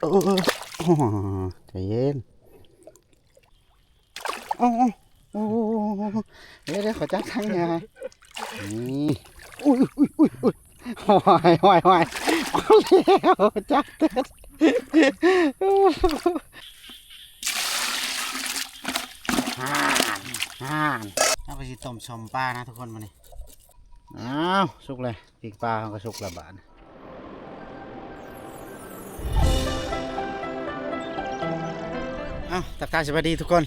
โอ้ใจเย็นโอ้โอ้เดี๋ยวเดี๋ยวขอจับทั้งไงนี่อุ้ยอุ้ยอุ้ยอุ้ยหอยหอยหอยเอาแล้วจับเต็ดฮ่านฮ่านเอาไปสิต้มชมปลานะทุกคนมานี่อ้าวสุกเลยปีกปลาเขาก็สุกละบาด อ้าตักทายสวัสดีทุกคน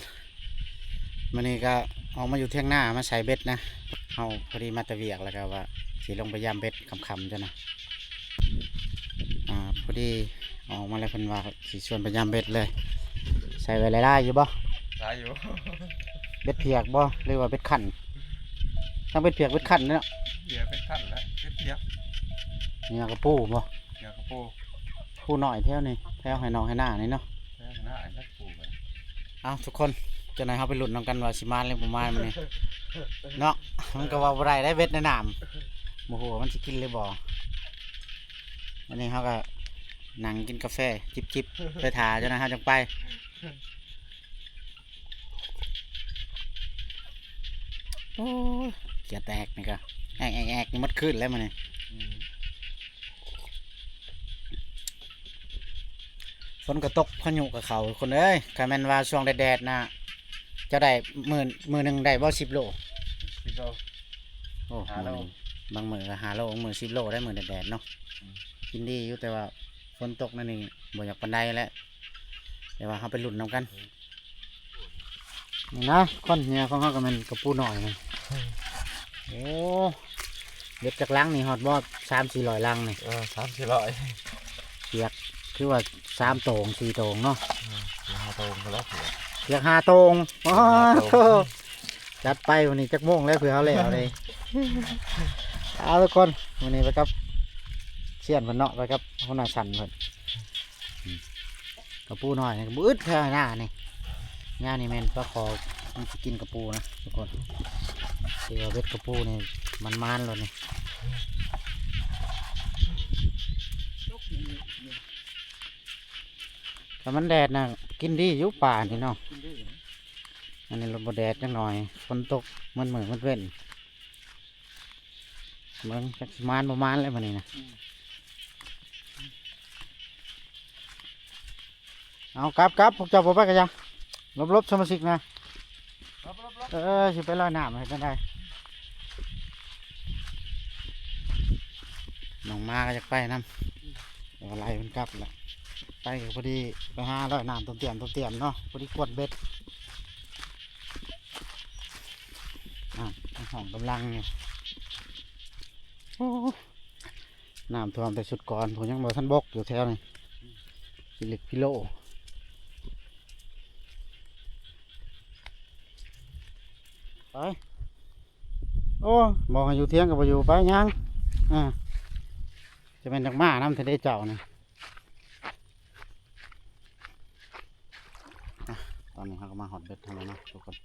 มันนี้ก็ออกมาอยู่เที่ยงหน้ามาใส่เบ็ดนะเอาพอดีมาแตะเวียกแล้วก็ว่าสีลงไปยามเบ็ดคำๆจ้ะนะอ่าพอดีออกมาแล้วเพิ่นว่าสีชวนไปยามเบ็ดเลย ใส่ไว้ไล่ๆอยู่บ่ได้อยู่ เบ็ดเพียกบ่หรือว่าเบ็ดขันทั้งเบ็ดเพียกเบ็ดขันเนาะเบียร์เป็นขั้นแล้วเป็นเบียร์เนี่ยกระปูบ่เบียร์กระโปงปูหน่อยแถวนี้แถวให้น้องให้หน้านี่เนาะแค่หน้าไอ้นักปูไป เอาทุกคนจะนายเขาไปหลุดน้องกันว่าสิมาหรือบ่มามันนี่เนาะมันก็ว่าได้ได้เบ็ดในน้ำโมโหมันสิกินเลยบ่อันนี้เขาก็นั่งกินกาแฟจิบจิบๆไปถ่าเจ้านายเขาจังไปโอ้ยเกียแตกนี่ก็แอกแอกแอกนี่มัดขึ้นแล้วมันนี่ ฝนก็ตกพายุกับเขาคนเอ้ยคาแมนว่าช่วงแดดๆนะจะได้มือมือหนึ่งได้บ่สิบโลพี่ก็โอ้หาโลมื้อนี้บางมือก็หาโลบางมือสิบโลได้มือแดดๆเนาะอืมกินดีอยู่แต่ว่าฝนตกนั่นนี่บ่อยากปันไดแล้วแต่ว่าเขาไปหลุนน้ำกันนี่นะคนเฮียของเขาก็แมันกระปูหน่อยนะโอ้เด็ดจากลังนี่ฮอดบอดสามสี่ร้อยลังนี่เออสามสี่ร้อยเปียก คือว่าสามโตงสี่โตงเนาะสี่ห้าตรงก็แล้วเสียเปียกห้าโตงโอ้ห้าโตงจัดไปวันนี้จักโมงแล้วเผื่อเขาเลยเอาเลยเอาทุกคนวันนี้ไปกับเสียนเพิ่นเนาะไปกับหัวหน้าสันเพิ่นอืมกระปูหน่อยนี่กระปูอึดแค่หน้านี่หน้านี่แม่นปลาคอมันจะกินกระปูนะทุกคนที่ว่าเบ็ดกระปูนี่มันมันๆเลยนี่ แต่มันแดดนะกินดีอยู่ป่านี่เนาะอันนี้ลมบแดดจังหน่อยฝนตกมันเหมือนมันเว้นเมืองจักสิมานประมาณแล้วมันนี่นะเอากลับกลับพวกเจ้าผมไปกันยังลบลบสมาชิกนะรับรับรับเออสิไปลอยน้ำให้กันได้น้องมาก็จะไปน้ำเดี๋ยวไล่มันกลับแหละ ไปพอดีไปหาลอยน้ำต้มเตียมต้มเตียมเนาะพอดีกวดเบ็ดอะห้องกำลังเนี่ยโอ้น้ำท่วมแต่ชุดก่อนผมยังบอกท่านบกอยู่แถวนี่พิลิกพิโลไปโอ้บอกอยู่เที่ยงกับอยู่ไปยังอ่าจะเป็นจักมาน้ำทะเลเจ้านะอะตอนนี้เขา ก็มาหอดเบ็ดทำไมนะทุกคน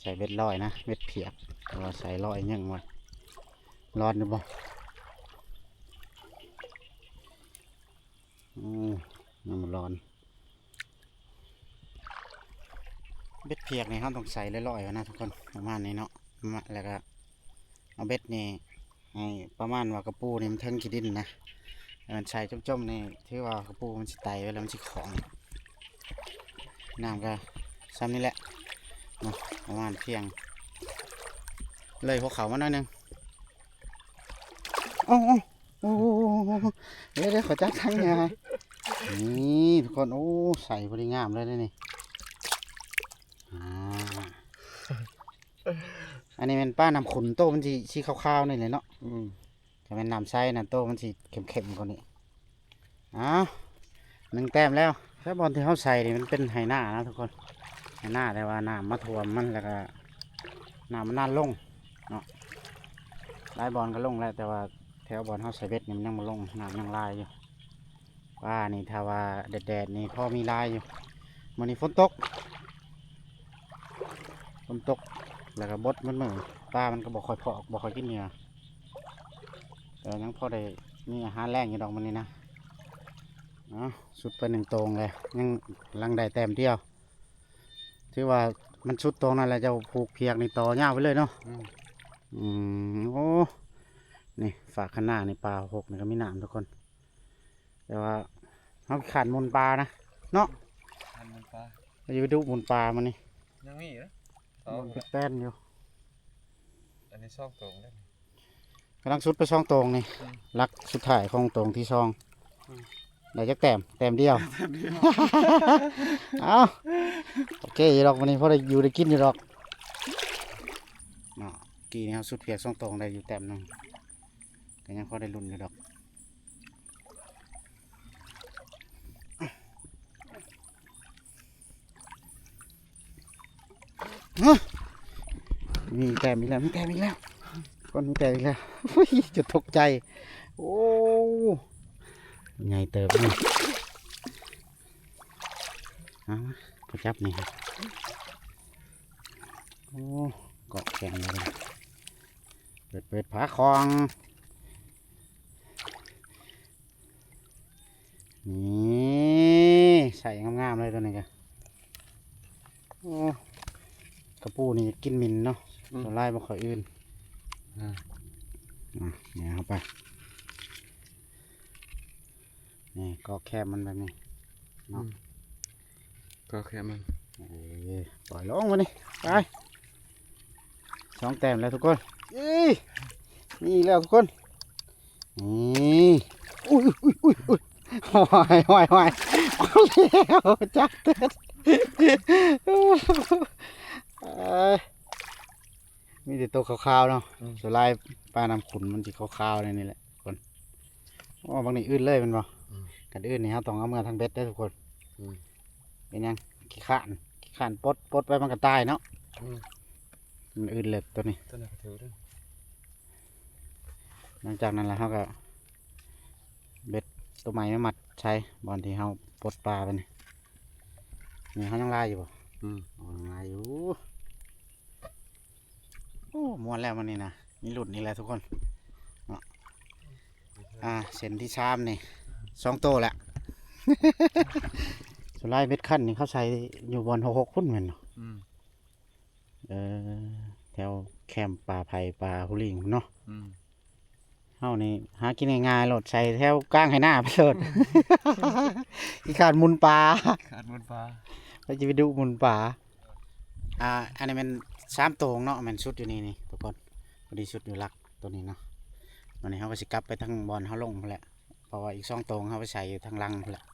ใส่เบ็ดลอยนะเบ็ดเพียกแต่ว่าใส่ลอยยังไว้ร้อนหรือเปล่าอืมน้ำมันร้อน เบ็ดเพียกนี่เขาต้องใส่ลอยๆไว้นะทุกคนประมาณนี้เนาะมาแล้วก็เอาเบ็ดนี่ให้ประมาณว่ากระปูนี่มันเทิงขี้ดินนะมันใส่จมๆนี่ที่ว่ากระปูมันสิไตไว้แล้วมันสิของ น้ำก็ซ้ำนี่แหละประมาณเที่ยง เลยพวกเขามาหน่อยหนึงโอ้โอ้โอ้เดี๋ยวเดี๋ยวขอจับทั้งไงนี่ทุกคนโอ้ใส่พอดีงามเลยนะนี่ออันนี้เป็นป้าน้ำขุนโตมันสีสีขาวๆนี่เลยเนาะจะเป็นน้ำใสนะโตมันสีเข็มๆกว่านี้อ้าวหนึ่งแต้มแล้ว แค่บอลที่เขาใส่นี่มันเป็นไหหน้านะทุกคนไหน้าแต่ว่าน้ำมาท่วมมันแล้วก็น้ำมันน่านลงเนาะลายบอลก็ลงแล้วแต่ว่าแถวบอลเขาใส่เบ็ดนี่มันยังมาลงน้ำยังลายอยู่ว่านี่ถ้าว่าแดดๆนี่พอมีลายอยู่มันนี้ฝนตกฝนตกแล้วก็บดมันเหมือนปลามันก็บอกคอยเพาะบอกคอยกินเหนือแต่ยังพอได้มีอาหารแรงอยู่ดอกมันนี่นะ เอาสุดไปหนึ่งตรงเลยยังลังได้แต้มเดียวที่ว่ามันสุดตรงนั่นแหละจะผูกเพียกในต่อยาวไปเลยเนาะอืมอืมโอ้นี่ฝากข้างหน้าในปลาหกนี่ก็มีน้ำทุกคน แต่ว่าเขาขาดมูลปลานะอันมันปลาเราจะไปดูมูลปลามันนี่ยังมีอยู่นะสองมันเป็นแป้นอยู่อันนี้ช่องตรงได้กำลังสุดไปช่องตรงนี่อืมลักสุดท้ายของตรงที่ช่องอืม ได้จักแต้มแต้มเดียว เอาโอเคอยู่ดอกวันนี้พอได้อยู่ได้กินอยู่ดอกเนาะกี่นี่เขาสุดเพียกช่องตรงได้อยู่แต้มหนึงก็ยังพอได้ลุ้นอยู่ดอกมีแต้มอีกแล้วมีแต้มอีกแล้วก้อนมีแต้มอีกแล้วเฮ้ยจะตกใจ โอ้ ใหญ่เติบนี่เอามาไปจับนี่ครับโอ้เกาะแข็งเลยเปิดเปิดผาคลองนี่ใส่งามๆเลยตัวนี้กันโอ้กระปูนี่กินหมินเนาะตัวไล่มาขอยอื่นอ่าอะเนี่ยเข้าไป นี่ก็แคบมันแบบนี้ก็แค่มันเอ้ยปล่อยลงมานี่ไปสองแต้มแล้วทุกคนเอ้ยนี่แล้วทุกคนนี่อุ้ยอุ้ยอุ้ยอุ้ยหอยหอยหอยเอาแล้วจับเต็ดเอ้ยมีแต่ตัวขาวๆเนาะส่วนลายปลาน้ำขุนมันจะขาวๆเลยนี่แหละคนโอ้บางนี่อื่นเลยแมันบ่ กันอื่นนี่ครับต้องเอามือทางเบ็ดได้อทุกคนเป็นยังขี้ข้านขี้ข้านปลดปลดไปมันก็ตายเนาะอืมมันอื่นเลยตัวนี้ต้นนี้ก็ถือด้วยหลังจากนั้นแล้วเขาก็เบ็ดตัวใหม่มามัดใช้บอลที่เขาปลดปลาไปนี่นี่เขายังลายอยู่บ่อืมอ๋อยังลายอยู่โอ้ม้วนแล้วมันนี่นะนี่หลุดนี่แหละทุกคนเนาะอ่าเส้นที่ชามนี่ สองโตวแหละสุดท้ายเบ็ดขั้นนี่เขาใส่อยู่บนหกหกพุ่นเหมือนเนาะอืมเออแถวแคมป์ป่าไผ่ป่าหุลิงเนาะอืมเฮานี่หากินง่ายๆโหลดใส่แถวกลางให้หน้าไปโหลดอีขาดมุนปลาขาดบนปลาไปจะไปดูมุนป่าอ่าอันนี้มันสามโตวเนาะมันชุดอยู่นี่นี่ทุกคนพอดีชุดอยู่หลักตัวนี้เนาะวันนี้เขาก็สิกลับไปทางบอลเขาลงพุ่นแหละเพ ราะว่าอีกสองโตวเขาไปใส่อยู่ทางหลังพุ่นแหละ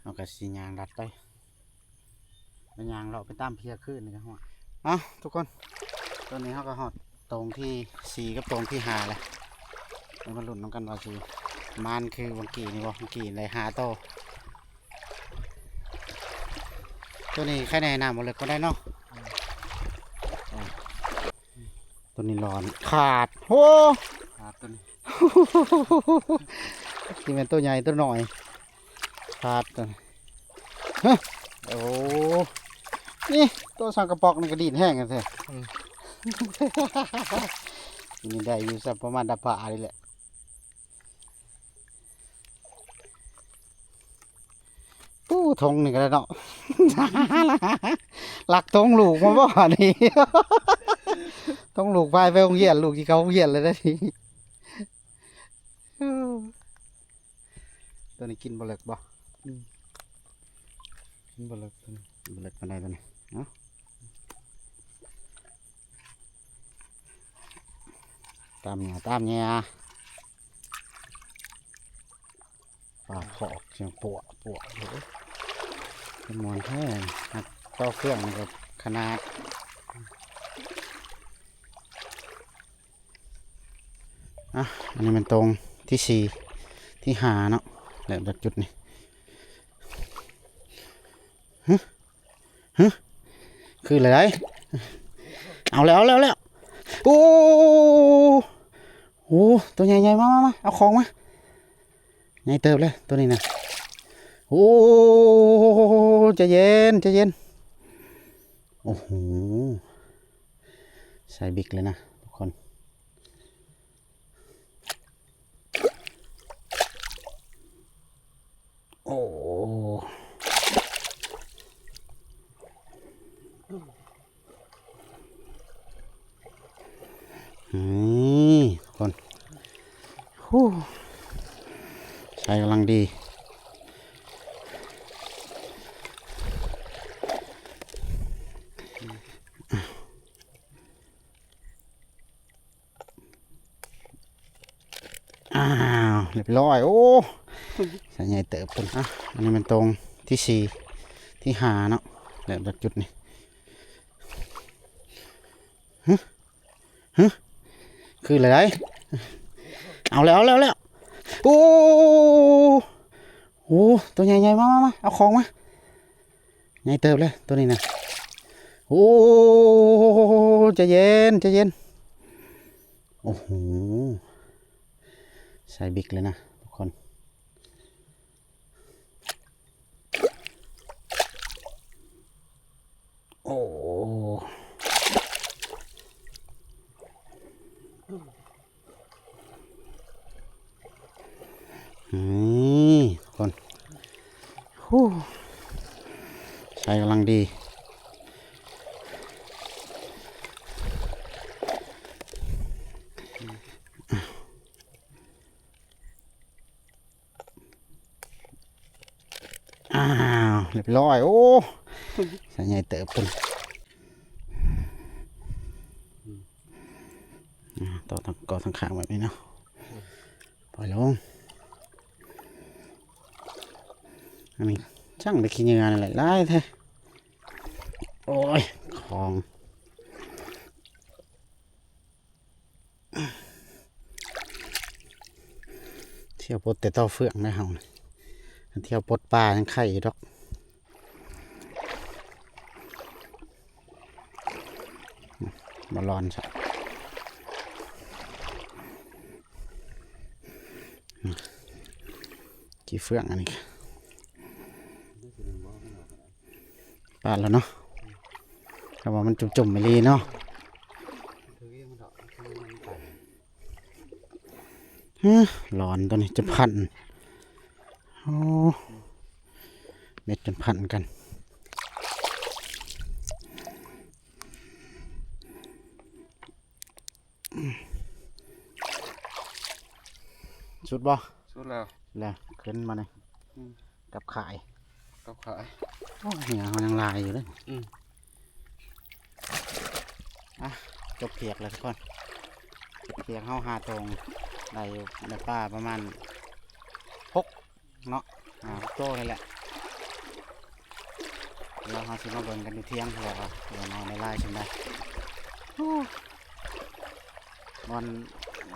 เขาก็สียางรัดไปเป็นยางเราะไปตามเพียขึ้นนี่ก็หัวเอ้าทุกคนตอนนี้เขาก็หอดตรงที่สี่กับตรงที่หาเลยเรามาลุ้นน้องกันว่าสิมันคือวังกีนี่บ่วังกีเลยหาโตวตัวนี้แค่ในน้ำหมดเลยก็ได้เนาะอะตัวนี้ร้อนขาดโอ้ขาดต้นนี้ ที่เป็นตัวใหญ่ตัวหน่อยขาดตัวนี้ฮะโอ้นี่ตัวสังกระปอกนี่กระดีดแห้งกันเถอะนี่ได้อยู่สักประมาณดับผ่าเลยแหละตู้ทงนี่ก็ได้เนาะหลักทงลูกมาบ่นี่ทงลูกพายไปโรงเรียนลูกที่เขาโรงเรียนเลยนะที ตัวนี้กินบเลิกบ่กินบเลิกตัวนี้บเลิกปานใดตัวนี้เนาะตามเนี่ยตามเนี่ยปลาขอกเสียงปวดปวดโอ้ยเป็นวนแท้ครับเจ้าเครื่องนี่ก็ขนาดอะอันนี้มันตรง ที่สี่ที่หาเนาะแล้วจากจุดนี้ฮึฮึคืออะไรเอาแล้วแล้วแล้วโอ้โหตัวใหญ่ๆมามามาเอาของมาใหญ่เติบเลยตัวนี้นะโอ้ใจะเย็นใจะเย็นโอ้โหใส่บิ๊กเลยนะทุกคน ใส่กำลังดี อ้าวเรียบร้อย โอ้ใส่ใหญ่เติบเป็น อันนี้มันตรงที่สี่ที่หาเนาะแล้วจากจุดนี้ฮึฮึคืออะไรเอาแล้วเอาแล้วแล้วโอ้โหตัวใหญ่ๆมามามาเอาของมาใหญ่เติบเลยตัวนี้นะโอ้ใจะเย็นใจะเย็นโอ้โหใส่บิ๊กเลยนะทุกคน โอ้นี่คนฮู้ใส่กำลังดี อ้าว เรียบร้อย โอ้ ใส่ใหญ่เติบเป็นต่อทางก่อทางข้างแบบนี้เนาะปล่อยลงอันนี้ช่างได้ขี้เงื่อนั่นแหละไล่แท้โอ้ยของเที่ยวปดแต่ต้าเฟืองได้เฮานะเที่ยวปดปลายังไข่ดอก มารอนใช่กี่เฟื่องอันนี้ปลาแล้วเนาะแต่ว่ามันจุ่มๆไม่รีเนาะฮะร้อนตัวนี้จะพันโอ้เม็ดจนพันกัน สุดบ่สุดแล้วแล้วขึ้นมาเลยอืมกับขายกับขายโอ้เหนียวยังลายอยู่เลยอืมอะจบเพียกเลยทุกคนจบเพียกเข้าหาตรงได้อยู่ในป่าประมาณหกเนาะอ่าหกโตนี่แหละเราหาสิมาเบิ่งกันดูเที่ยงเผื่อว่าเดี๋ยวนอนในไร่ใช่ไหมโอ้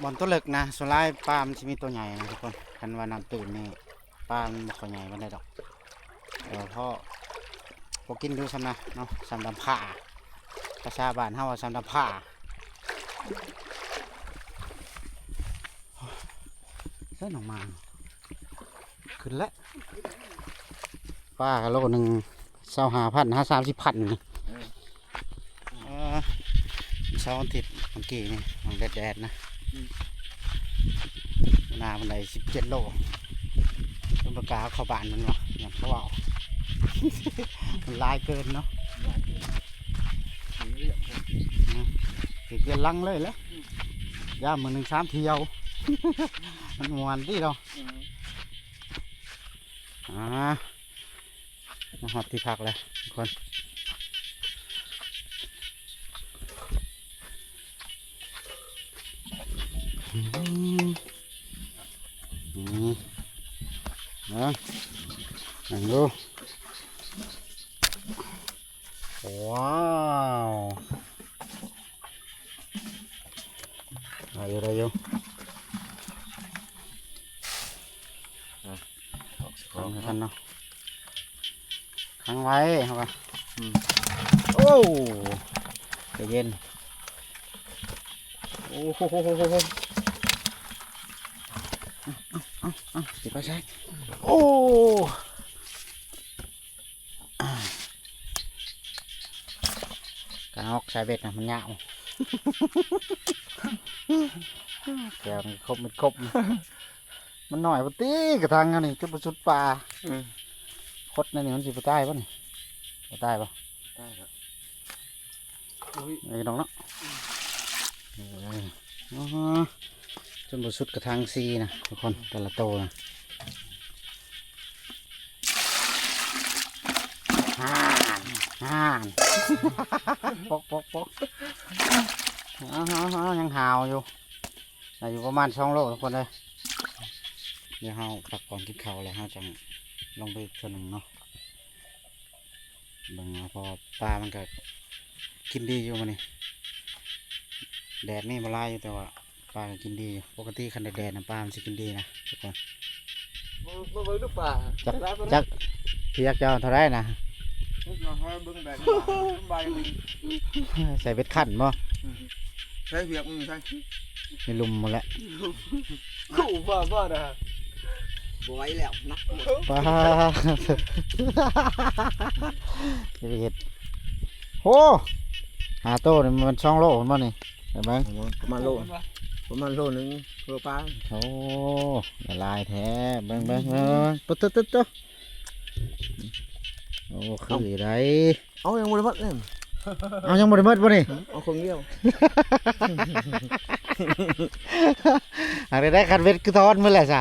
บอลบอลตัวเล็กนะส่วนไล่ปลามันจะมีตัวใหญ่นะทุกคนคันว่าน้ำตื่นนี่ปลามันบ่ค่อยใหญ่มันได้ดอกเดี๋ยวพ่อพอกินดูซ้ำนะเนาะซ้ำดำผ้าภาษาบ้านเฮาว่าซ้ำดำผ้าใส่หนองมาขึ้นแล้วป้ากะโลหนึ่งเศร้าหาพันห้าสามสิบพันนี่เออเศร้าวันอาทิตย์เมื่อกี้นี่ของแดดแดดๆนะห น้ามันได้สิบเจ็ดโลต้นประกาเข้าบ้านมันวะอย่างเขาเอามันลายเกินเนาะถือเกินลังเลยแหล้วย่ามมือหนึ่งสามเที่ยว มันมวนที่เราอ่ามาหอดที่พักเลยทุกคน อืมนี่นะนั่งดูว้าวอะไรอยู่อะไรอยู่ขั ใช้โอ้การออกสายเบ็ดนะมันยาวแกวมันครบมันครบ มันหน่อยปะตีกระทังอันนี้จุดประสุดปลาอืมคดนั่นนี่มันสิไปใต้ปะนี่ไปใต้ปะได้ครับอุ้ยไอ้น้องเนาะเอ้ยอ๋อจนบสุดกระทางซีนะทุกคนแต่ละโตนะ ฮ่านฮ่านปกปกปกอ้าวอ้าวอ้าวยังหาวอยู่แต่อยู่ประมาณสองโลทุกคนเลยเดี๋ยวเราพักก่อนกินข้าวแล้วเราจะลงไปอีกตัวหนึ่งเนาะเบิ่งเอาเพอปลามันก็กินดีอยู่มันนี่แดดนี่มาลายอยู่แต่ว่าปลาก็กินดีอยู่ปกติคันแดดๆนะปลามันสิกินดีนะทุกคนบ่บ่เบิ่งดูป่าจักจักพี่ยักษ์เจ้าเท่าไรนะ เราให้เบิ่งแบบใบมึงใส่เบ็ดขันบ่ใช้เวียกมึงใช้มีลุมหมดแล้วคู่บ่บ่นะบอยแล้วนักปลาจะไปเห็ดโอ้หาโต้นี่มันช่องโลมันบ่นี่เห็นไหมประมาณโลประมาณโลนึงเพื่อปลาโอ้ละลายแท้เบิ่งเบิ่งเบิ่งปุ๊บตุ๊ดตุ๊ดตุ๊ด โอ้คือไรเอายังบริวัตเลยเอายังบ่ได้หมดบ่นี่เอาคนเดียวอะไรได้คันเวทคือทอนมื้อแหละจ้ะ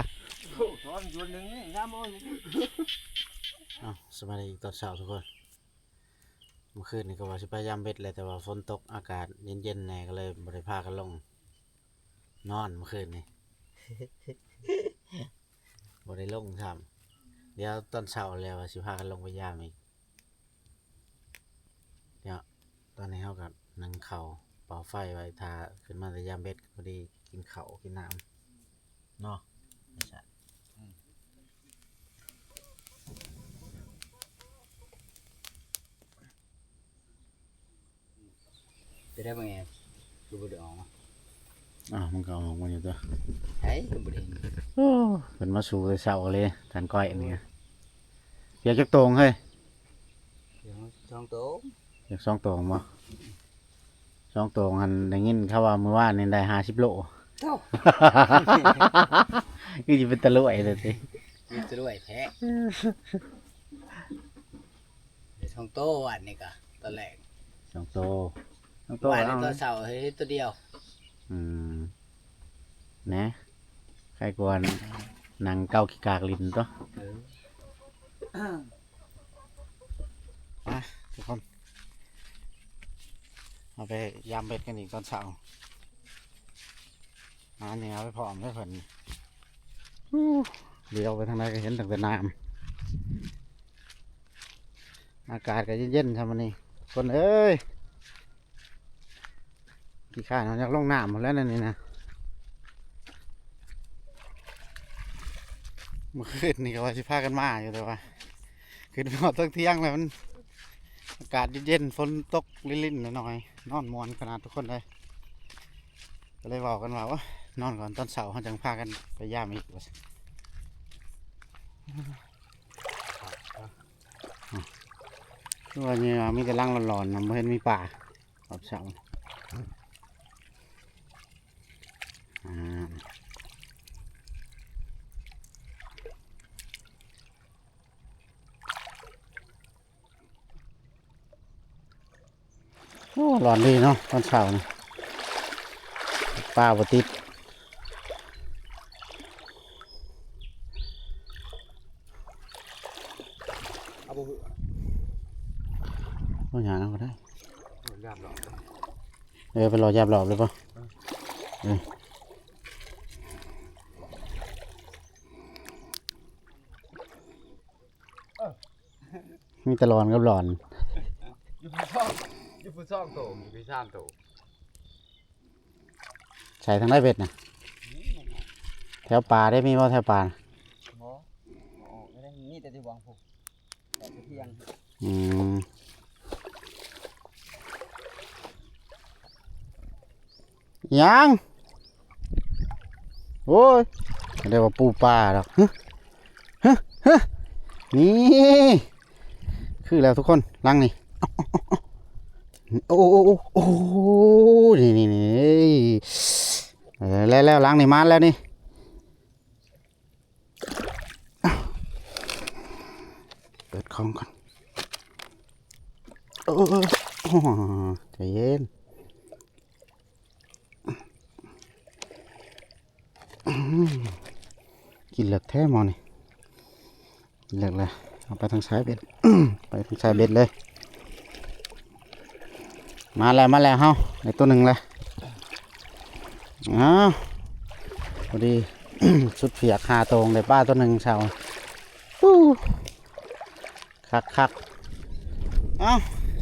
ตอนจวนนึงนี่น้ำมันอ้าวสวัสดีตอนเช้าทุกคนเมื่อคืนนี่ก็ว่าสิไปยามเบ็ดเลยแต่ว่าฝนตกอากาศเย็นๆแน่ก็เลยบ่ได้พากันลง นอนเมื่อคืนนี่บ่ได้ลงทำเดี๋ยวตอนเช้าแล้วว่าสิพากันลงไปยามอีกเดี๋ยว ตอนนี้เฮากับนั่งเข่าวเป่าไฟไว้ทาขึ้นมาแต่ยามเบ็ดพอดีกินข้าวกินน้ำเนาะไม่ใช่จะได้เป็นไงดูบไดออกมาอ้าวมันก็ออกมาอยู่ตัวเฮ้ยดูบไดโอ้เป็นมาสู่เลยเสาเลยทานก้อยอันนี้เปียกจักตรงเฮ้ยเดี๋ยวช่องโตเปียกสองตรงบ่สองตรงหันได้ยินเขาว่ามือว่านนี่ได้ห้าสิบโลเท่าคือจะเป็นตะลุยเลยสิมีจะด้วยแท้เดี๋ยวช่องโตวันนี้ก็ตอนแรกสองโตสองโตวันนี้เอาตัวเสาเฮ้ยตัวเดียว อืมนะใครกวนหนังเก้าขี้กากลินตัว เออมาทุกคน เอาไปยามเบ็ดกันอีกตอนเช้าหาเนี่ยเอาไปพร้อมได้เพิ่นอู้เดี๋ยวไปทางไหนก็เห็นตั้งแต่น้ำอากาศก็เย็นๆทำมันนี่คนเอ้ยกี่ข้าเราอยากลงน้ำหมดแล้วนั่นนี่นะเมื่อคืนนี่ก็ว่าสิพากันมาอยู่แต่ว่าคือพอตั้งเที่ยงแล้วมัน อากาศเย็นๆฝนตกลิ่นๆหน่อยๆนอนมวนขนาดทุกคนเลยก็เลยบอกกันว่าว่านอนก่อนตอนเสาร์เขาจังพากันไปย่ามอีกว่าซั่นคือว่าเนี่ยมีแต่ร่างร้อนๆนะไม่เห็นมีป่าตอนเสาร์ โอ้ร้อนดีเนาะตอนเช้านี่ป่าบติดเอาบุก็หาเอาก็ได้ยามหรอกเออไปรอยับหลอบเลยปะเออมีแตะลอนกับหลอน ผู้ช่องโตอยู่ผู้ชามโตใส่ทางได้เบ็ดนะแถวป่าได้มีว่าแถวป่าน่ะหมออ๋อไม่ได้นี่แต่ที่วางผูกแต่ที่เที่ยงอืมยังโอ้ยเรียกว่าปูปลาหรอกฮึฮึฮึนี่คือแล้วทุกคนลังนี่ โอ้โอ้โอ้นี่นี่นี่แล้วแล้วลังนี่มาแล้วนี่เปิดของก่อนโอ้โอ้โอ้ใจเย็นกินเหลือกแท้มอนี่เหลือกเลยเอาไปทางซ้ายเบ็ดไปทางซ้ายเบ็ดเลย มาแล้วมาแล้วเฮาในตัวหนึ่งเลยอ้าวพอดี สุดเพียกหาตรงเลยป้าตัวหนึ่งเช้าฟู้คักคักเอ้า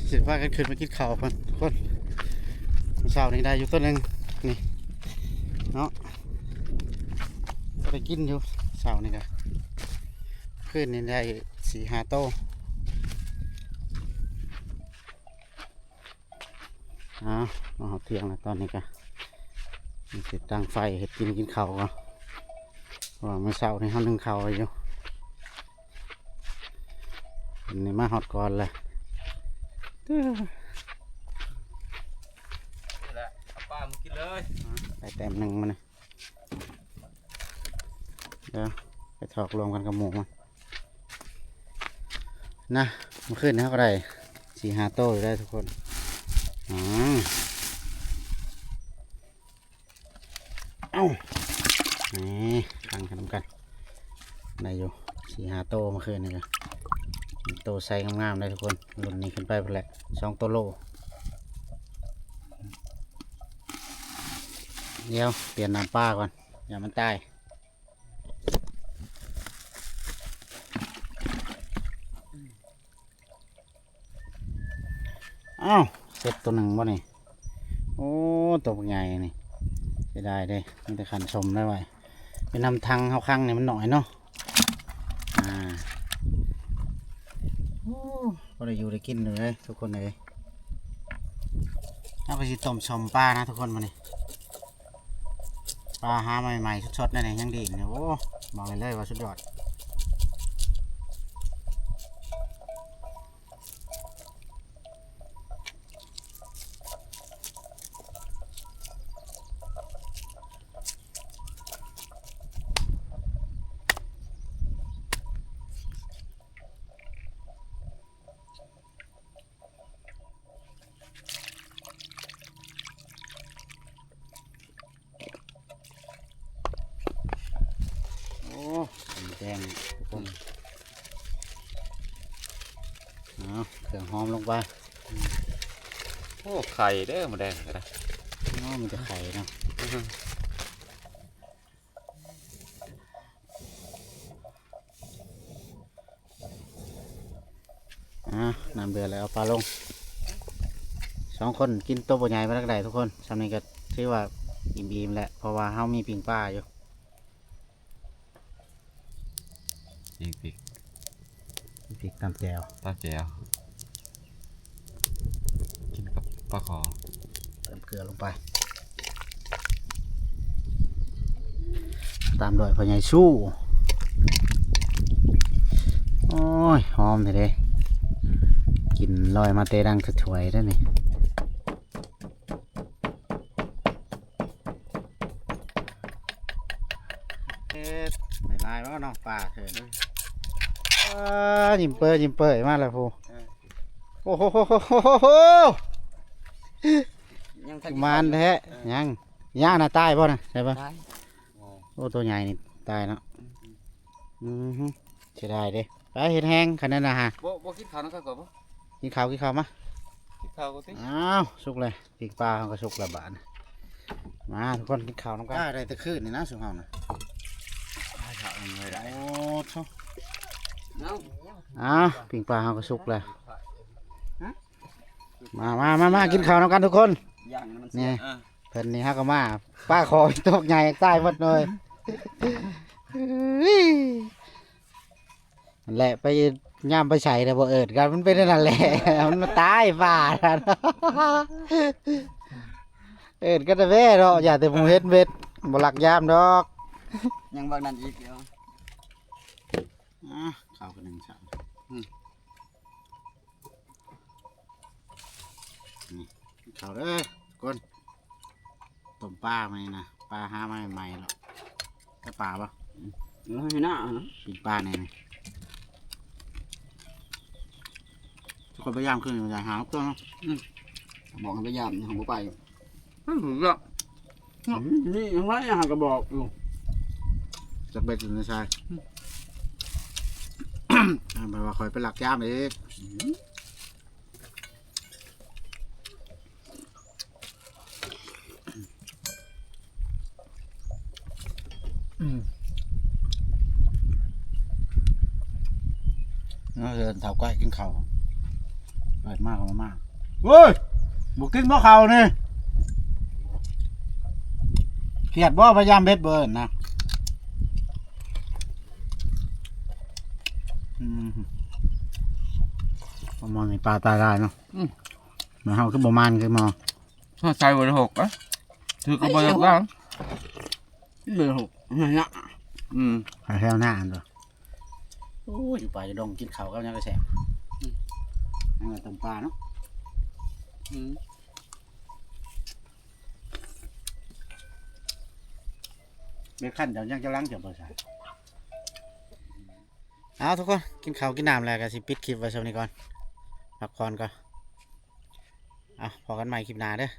สิว่ากันขึ้นมากินข้าวกันคนเช้านี้ได้อยู่ตัวหนึ่งนี่เนาะก็ได้กินอยู่เช้านี่กันขึ้นนี่ได้สี่หาโต อ้าวมาหอเที่ยงแล้วตอนนี้ก็มีติดตั้งไฟเห็ดกินกินข้าวก็เพราะว่าเมื่อเช้านี่เขานึ่งข้าวไว้อยู่อันนี้มาหอดก่อนเลยนี่แหละเอาป้ามากินเลยไปแต้มหนึ่งมันนี่เดี๋ยวไปถอกรวมกันกับหมูมันนะเมื่อคืนนี้เขาก็ได้สี่ห้าโต้อยู่ได้ทุกคนอ๋อ เอ้านี่ตั้งกันกันได้อยู่สี่หาโตมื่อคืนนี่กันโตไซส์งามๆเลยทุกคนรุ่นนี้ขึ้นไปไปแหละสองตัวโลเดี๋ยว เปลี่ยนน้ำปลาก่อน อย่ามันตายอ้าว เสร็จตัวหนึ่งบ่นี่ โอ้ตัวใหญ่นี่จะได้เด้มีแต่ขันชมได้ไว้ไปนนำทางเข้าข้างเนี่ยมันหน่อยเนาะ อ่า โอ้ก็ได้อยู่ได้กินเลยทุกคนเลยเอาไปสิต้มชมปลานะทุกคนมานี่ปลาหาใหม่ๆสดๆนั่นเองยังดีเนี่ยโอ้บอกเลยเลยว่าสุดยอดโอ้สีแดงทุกคนเอาเค รื่องหอมลงไปโอ้ไข่เด้อมาแดงก็ได้โอ้มันจะไข่เนาะอะน้ำเดือดแล้วเอาปลาลงสองคนกินตัวใหญ่มาตั้งแต่ทุกคนสำนี้ก็ถือว่าอิ่มๆแหละเพราะว่าเฮามีปิงปลาอยู่อีกปีก พริกตำแจวตาแจ๋วกินกับ ปลาคอเติมเกลือลงไป ตามด้วยพอใหญายสู้ โอ้ย หอมเลยเด้กินลอยมาเตดังถวยได้นี่เอ๊ะไม่ลายว่าน้องป่าเถอะอ่ายิ้มเปยยิ้มเปยมากเลยพูโอ้โห ยังทันมานแท้ยังย่างน่ะตายป่ะนะใช่ปะได้โอ้ตัวใหญ่นี่ตายแล้วอือฮึจะได้เด้ไปเห็ดแห้งขนาดนะฮะบ่บ่กินข้าวนะครับก่อนบ่กินข้าวกินข้าวมากินข้าวก็ติอ้าวสุกเลยปีกปลาเขาก็สุกและบาดนะมาทุกคนกินข้าวน้ำกันได้แต่คืนนี่นะสุกเฮานะข้าวยังไงได้โอ้โชเนาะอ้าวปีกปลาเขาก็สุกเลย มามามามากินข้าวน้ำกันทุกคน ย่างมันนี่อ่าเพิ่นนี่ฮะก็มาป้าคอตกใหญ่ตายหมดเลยนั่นแหละไปย่ามไปใส่แต่บ่เอิดกันมันเป็นนั่นแหละ มันมาตายป่าน่ะเอิดก็จะแว่เนาะอย่าแต่ผมเฮ็ดเบ็ดบ่หลักยามดอก ยังบางนั้นอีกเดียวอะข้าวกันหนึ่งชาม อืมนี่ข้าวเด้อทุกคนต้มปลาไหมนะปลาหามาใหม่ๆหรอกถ้าปลาปะเออให้หน้าเนาะปิดป้าเนี่ยนะทุกคนพยายามขึ้นอย่าหาตัวเนาะบอกให้พยายามอย่าหัวไปไม่ถึงอะนี่ยังไงหากระบอกอยู่ใจจากเบ็ดอยู่ในชายอ่าแปลว่าคอยไปหลักย่ามอีกเรา เดินเท้าใกล้กินข้าวเปิดมากมามากเฮ้ยบุกกินบ่เข่านี่เขียดบ่พยายามเบ็ดเบิร์นนะอืมประมาณนี้ปลาตายได้เนาะเหมือนเฮาคือบ่มันคือหมอถ้าใส่วันหกอะถือกระบอกบ้างเบอร์หกเนี่ยอืมหาแถวหน้าอันเด้อ โอ้ยอยู่ป่าจะดงกินข้าวกับหยังก็แซ่บอืมนั่นก็ต้มปลาเนาะอืมเบ็ดขั้นเดี๋ยวยังจะล้างจะบ่ใส่เอาทุกคนกินข้าวกินน้ำแล้วก็สิปิดคลิปไว้ช่วงนี้ก่อนพักผ่อนก่อนเอาพอกันใหม่คลิปหน้าเด้อ